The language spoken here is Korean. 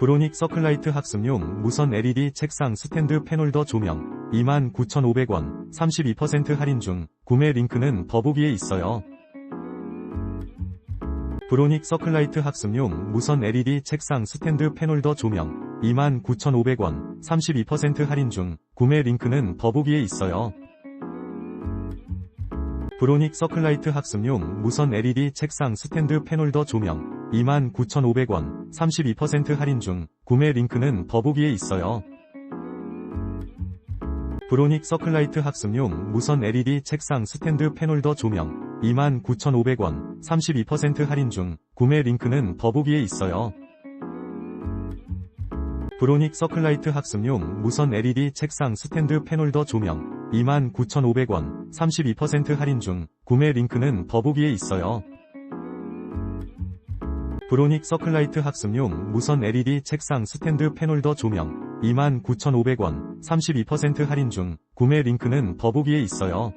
브로닉 서클라이트 학습용 무선 LED 책상 스탠드 펜홀더 조명 29,500원 32% 할인 중 구매 링크는 더보기에 있어요. 브로닉 서클라이트 학습용 무선 LED 책상 스탠드 펜홀더 조명 29,500원 32% 할인 중 구매 링크는 더보기에 있어요. 브로닉 서클라이트 학습용 무선 LED 책상 스탠드 펜홀더 조명 29,500원 32% 할인 중 구매 링크는 더보기에 있어요. 브로닉 서클라이트 학습용 무선 LED 책상 스탠드 펜홀더 조명 29,500원 32% 할인 중 구매 링크는 더보기에 있어요. 브로닉 서클라이트 학습용 무선 LED 책상 스탠드 펜홀더 조명 29,500원 32% 할인 중 구매 링크는 더보기에 있어요. 브로닉 서클라이트 학습용 무선 LED 책상 스탠드 펜홀더 조명 29,500원 32% 할인 중 구매 링크는 더보기에 있어요.